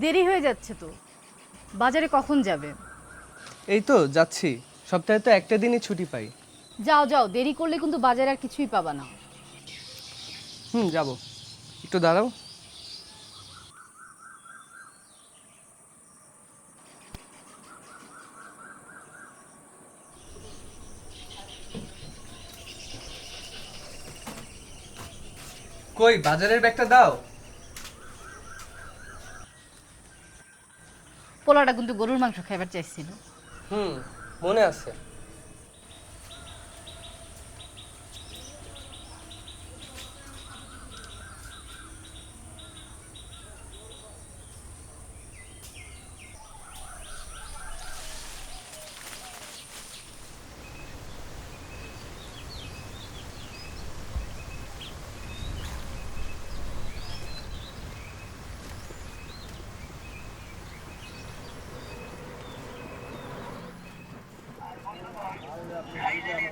দেরি হয়ে যাচ্ছে তো। বাজারে কখন যাবে? এই তো যাচ্ছি। সপ্তাহে তো একটা দিনই ছুটি পাই। যাও যাও দেরি করলে কিন্তু বাজারে আর কিছুই পাবা না। হুম যাব। একটু দাঁড়াও। কই বাজারের ব্যাগটা দাও। পোলাটা কিন্তু গরুর মাংস খাইবার চাইছিল। হুম মনে আছে।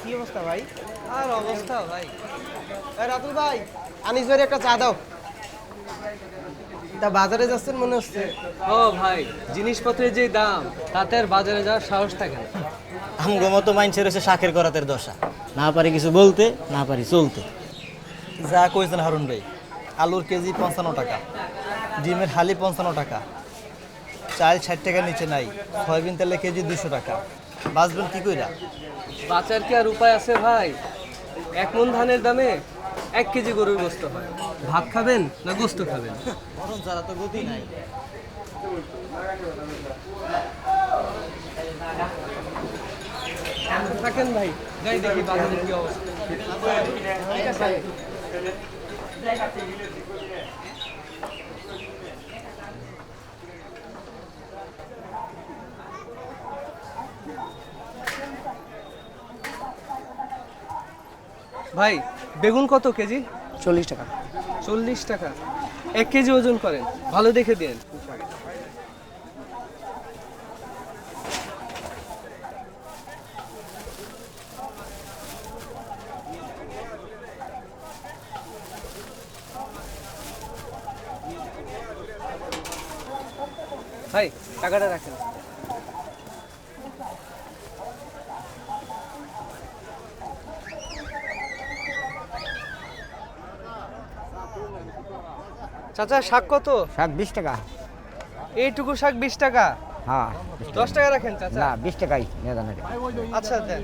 কি অবস্থা ভাই? আর অবস্থা ভাই। রাতুল ভাই আনিস ভাই একটা চা দাও। তা বাজারে যাচ্ছেন মনে হচ্ছে? ও ভাই জিনিসপত্রের যে দাম তাতে আর বাজারে যাওয়ার সাহস থাকে না। আমগো মতো মাইনসের হচ্ছে শাকের করাতের দশা। না পারি কিছু বলতে না পারি চলতে। যা কইছেন হারুন ভাই আলুর কেজি পঞ্চান্ন টাকা ডিমের হালি পঞ্চান্ন টাকা চাল ষাট টাকার নিচে নাই সয়াবিন তেলের কেজি দুশো টাকা। বাঁচবেন কি কইরা? বাঁচার কি আর উপায় আছে ভাই? এক মন ধানের দামে এক কেজি গরুর গোস্ত হয়। ভাত খাবেন না গোস্ত খাবেন? মরণ ছাড়া তো গতি নাই। থাকেন ভাই যাই দেখি বাজারের কি অবস্থা। ভাই বেগুন কত কেজি? চল্লিশ টাকা। চল্লিশ টাকা। এক কেজি ওজন করেন। ভালো দেখে দিন। ভাই টাকাটা রাখেন। চাচা শাক কত? শাক বিশ টাকা। এইটুকু শাক বিশ টাকা? হ্যাঁ দশ টাকা রাখেন চাচা। না বিশ টাকাই আচ্ছা দেন।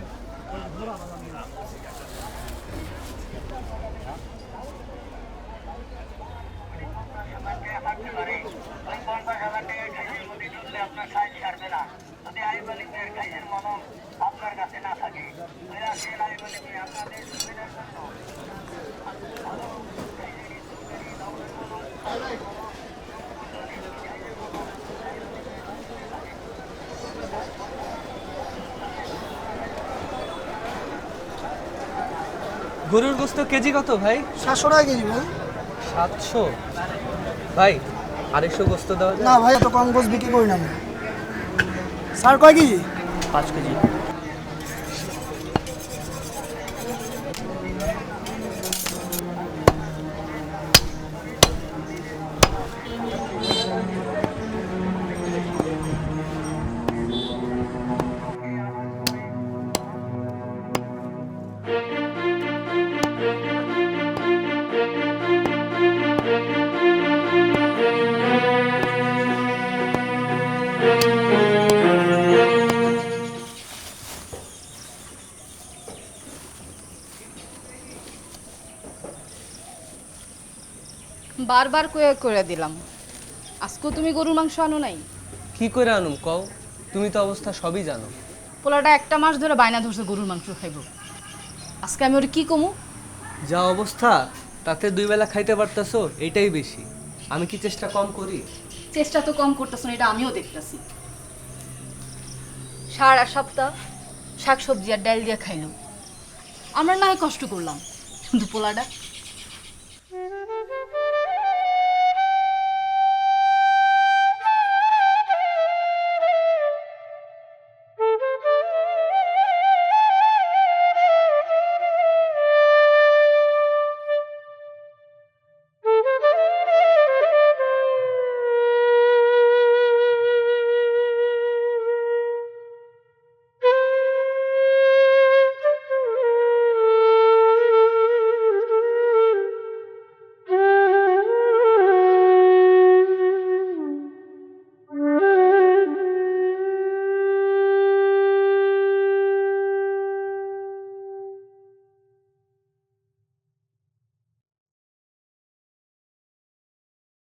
গরুর গোস্ত কেজি কত ভাই? সাতশো টাকা কেজি ভাই। সাতশো? ভাই আড়াইশো গোস্ত দেওয়া না ভাই এত কম গোস্ত বিক্রি করি না স্যার কয় কেজি? পাঁচ কেজি। বারবার কয়ে করে দিলাম। আজকেও তুমি গরুর মাংস আনো নাই? কি করে আনুম কও? তুমি তো অবস্থা সবই জানো। পোলাটা একটা মাস ধরে বায়না ধরছে গরুর মাংস খাইব। আজকে আমি ওর কি কমু? যা অবস্থা তাতে দুই বেলা খাইতে পারতাছো এটাই বেশি। আমি কি চেষ্টা কম করি? চেষ্টা তো কম করতেছ না এটা আমিও দেখতেছি। সারা সপ্তাহ শাকসবজি আর ডাল দিয়ে খাইলাম। আমরা না হয় কষ্ট করলাম কিন্তু পোলাটা